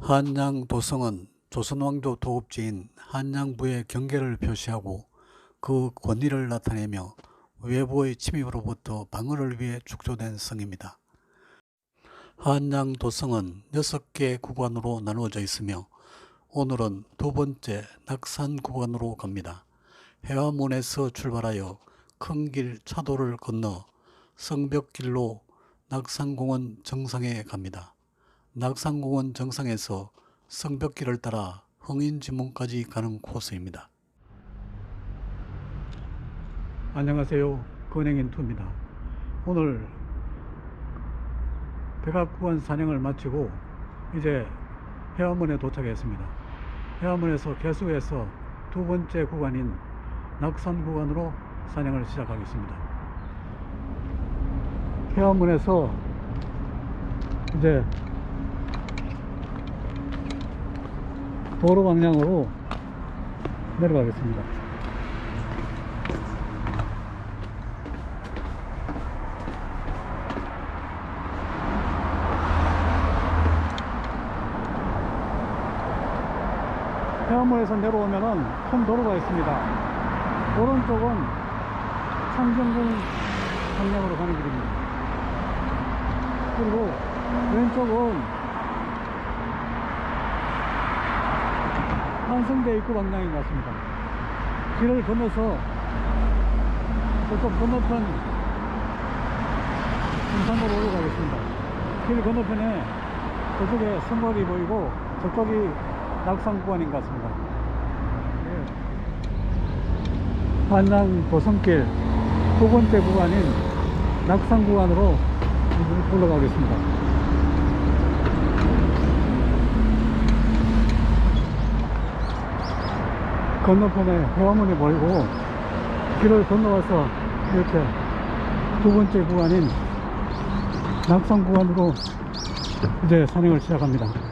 한양 도성은 조선왕조 도읍지인 한양부의 경계를 표시하고 그 권위를 나타내며 외부의 침입으로부터 방어를 위해 축조된 성입니다. 한양 도성은 6개 구간으로 나누어져 있으며 오늘은 두 번째 낙산 구간으로 갑니다. 해화문에서 출발하여 큰 길 차도를 건너 성벽길로 낙산공원 정상에 갑니다. 낙산공원 정상에서 성벽길을 따라 흥인지문까지 가는 코스입니다. 안녕하세요. 건행인 투입니다. 오늘 백악구간 산행을 마치고 이제 해화문에 도착했습니다. 해화문에서 개수해서 두 번째 구간인 낙산 구간으로 산행을 시작하겠습니다. 해화문에서 이제 도로 방향으로 내려가겠습니다. 해안문에서 내려오면은 큰 도로가 있습니다. 오른쪽은 창경궁 방향으로 가는 길입니다. 그리고 왼쪽은 한성대 입구 방향인 것 같습니다. 길을 건너서 저쪽 건너편 등산로로 올라가겠습니다. 길 건너편에 저쪽에 성곽이 보이고 저쪽이 낙산 구간인 것 같습니다. 예. 한양 도성길 두 번째 구간인 낙산 구간으로 올라가겠습니다. 건너편에 해화문이 보이고 길을 건너와서 이렇게 두 번째 구간인 낙산 구간으로 이제 산행을 시작합니다.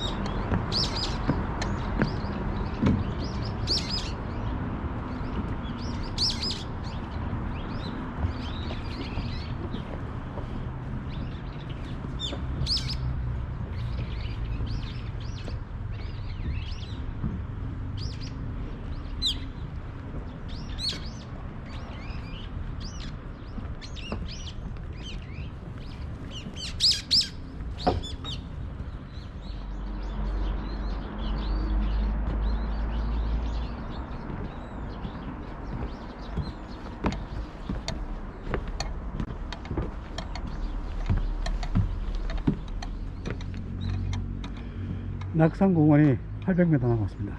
낙산공원이 800m 남았습니다.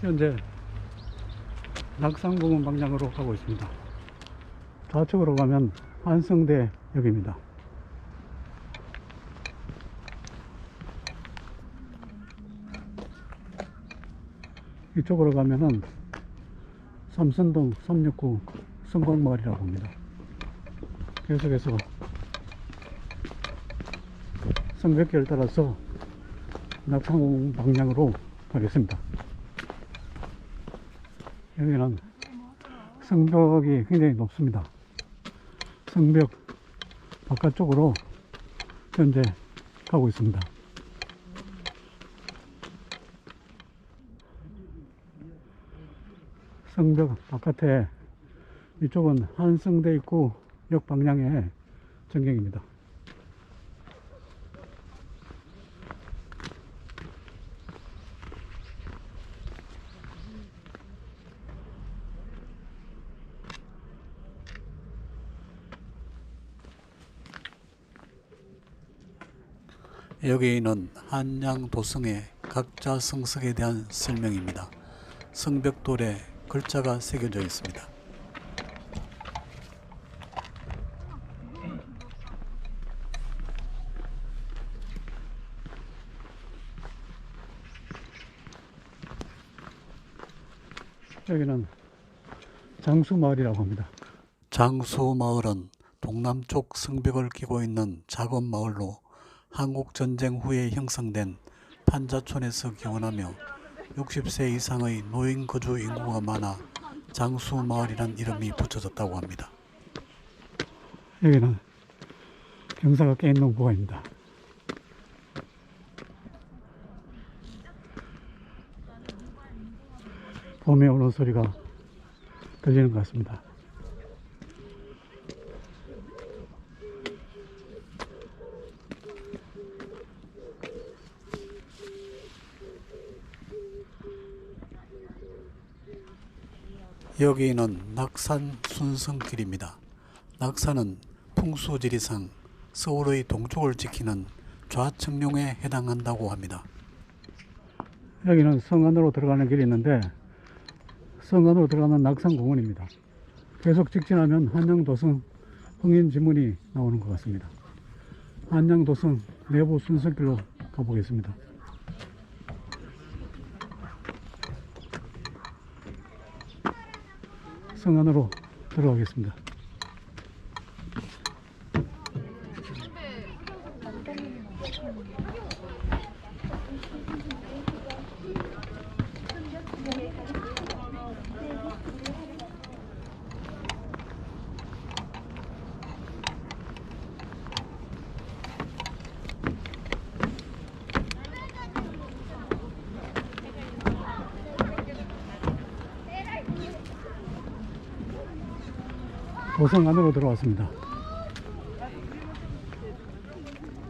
현재 낙산공원 방향으로 가고 있습니다. 좌측으로 가면 한성대 역입니다. 이쪽으로 가면은 삼선동 369 성곽마을이라고 합니다. 계속해서 성벽길 따라서 낙산공 방향으로 가겠습니다. 여기는 성벽이 굉장히 높습니다. 성벽 바깥쪽으로 현재 가고 있습니다. 성벽 바깥에 이쪽은 한성대 입구 역 방향의 전경입니다. 여기는 한양 도성의 각자 성석에 대한 설명입니다. 성벽돌에 글자가 새겨져 있습니다. 여기는 장수마을이라고 합니다. 장수마을은 동남쪽 성벽을 끼고 있는 작은 마을로 한국 전쟁 후에 형성된 판자촌에서 기원하며 60세 이상의 노인 거주 인구가 많아 장수 마을이란 이름이 붙여졌다고 합니다. 여기는 경사가 꽤 있는 구간입니다. 봄에 오는 소리가 들리는 것 같습니다. 여기는 낙산 순성길입니다. 낙산은 풍수지리상 서울의 동쪽을 지키는 좌측룡에 해당한다고 합니다. 여기는 성 안으로 들어가는 길이 있는데 성 안으로 들어가는 낙산공원입니다. 계속 직진하면 한양도성 흥인지문이 나오는 것 같습니다. 한양도성 내부 순서길로 가보겠습니다. 성 안으로 들어가겠습니다. 도성 안으로 들어왔습니다.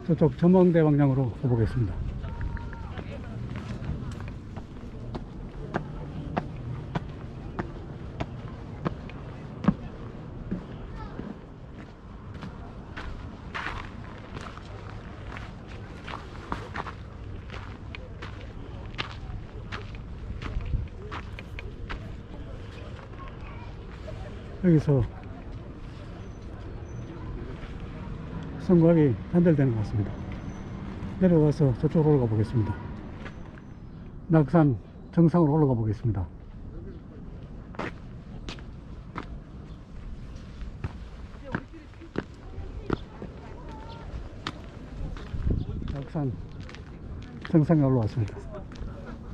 저쪽 전망대 방향으로 가보겠습니다. 여기서 성곽이 단절되는 것 같습니다. 내려가서 저쪽으로 올라가 보겠습니다. 낙산 정상으로 올라가 보겠습니다. 낙산 정상에 올라왔습니다.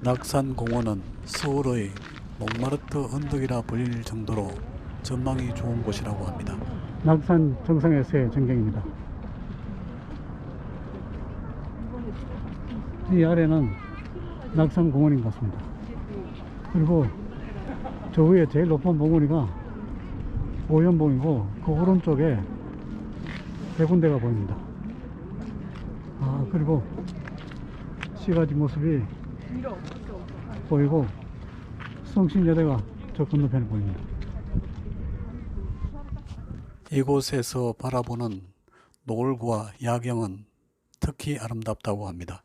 낙산공원은 서울의 몽마르트 언덕이라 불릴 정도로 전망이 좋은 곳이라고 합니다. 낙산 정상에서의 전경입니다. 이 아래는 낙산 공원인 것 같습니다. 그리고 저 위에 제일 높은 봉우리가 오연봉이고 그 오른쪽에 세 군데가 보입니다. 아 그리고 시가지 모습이 보이고 성신여대가 저 건너편에 보입니다. 이곳에서 바라보는 노을과 야경은 특히 아름답다고 합니다.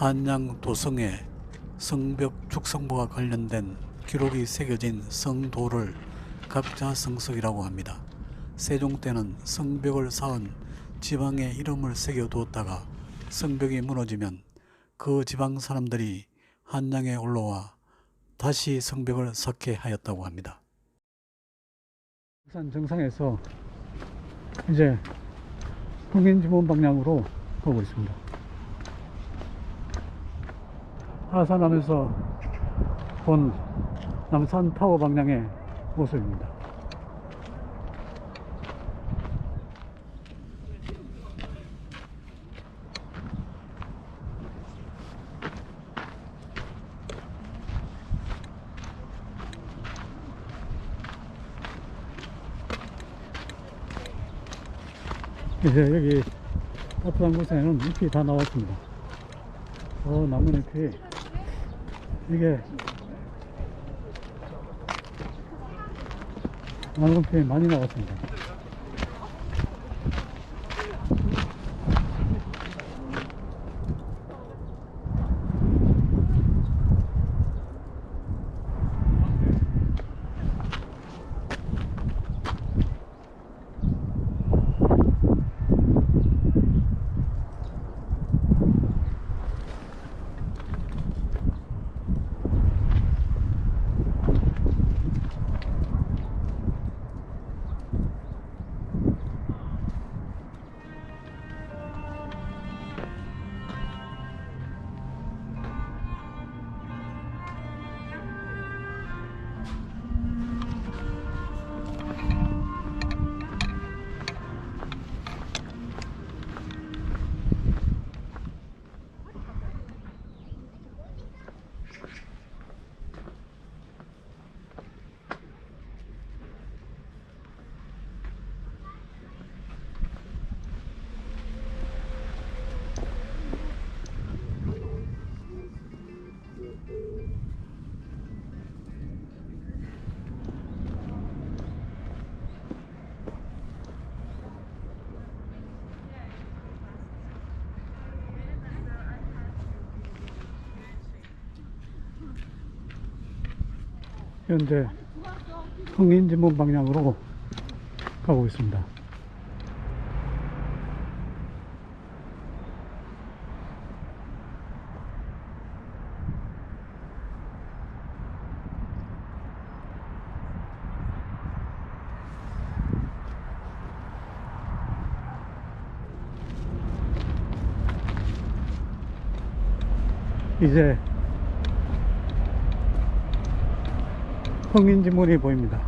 한양 도성에 성벽 축성부와 관련된 기록이 새겨진 성도를 각자성석이라고 합니다. 세종 때는 성벽을 쌓은 지방의 이름을 새겨두었다가 성벽이 무너지면 그 지방 사람들이 한양에 올라와 다시 성벽을 쌓게 하였다고 합니다. 산 정상에서 이제 흥인지문 방향으로 가고 있습니다. 하산하면서 본 남산 타워 방향의 모습입니다. 이제 여기 따뜻한 곳에는 잎이 다 나왔습니다. 어, 나무잎이 이게 나무잎이 많이 나왔습니다. 현재 흥인지문 방향으로 가고 있습니다. 이제 흥인지문이 보입니다.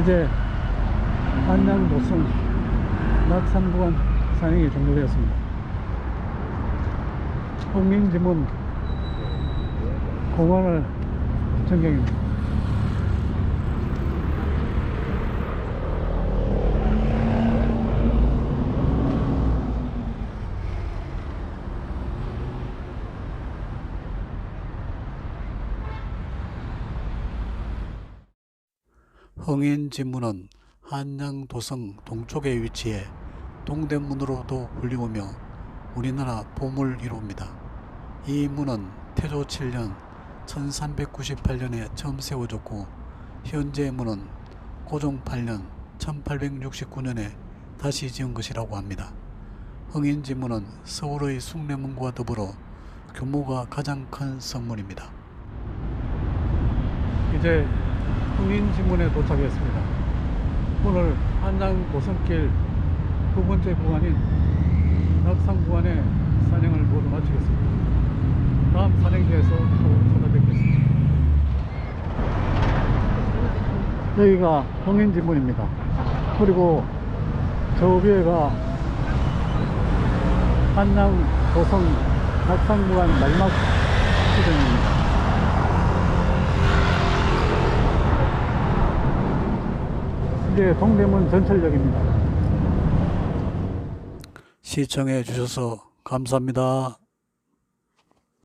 이제 안양 도성 낙산 구간 산행이 종료되었습니다. 홍민지문 공원을 전경입니다. 흥인지문은 한양도성 동쪽에 위치해 동대문으로도 불리우며 우리나라 보물 1호입니다. 이 문은 태조 7년 1398년에 처음 세워졌고 현재 문은 고종 8년 1869년에 다시 지은 것이라고 합니다. 흥인지문은 서울의 숭례문과 더불어 규모가 가장 큰 성문입니다. 이제 흥인지문에 도착했습니다. 오늘 한양 도성길 두 번째 구간인 낙산 구간의 산행을 모두 마치겠습니다. 다음 산행지에서 또 찾아뵙겠습니다. 여기가 흥인지문입니다. 그리고 저 위에가 한양 도성 낙산 구간 마지막 지점입니다. 이제 동대문 전철역입니다. 시청해 주셔서 감사합니다.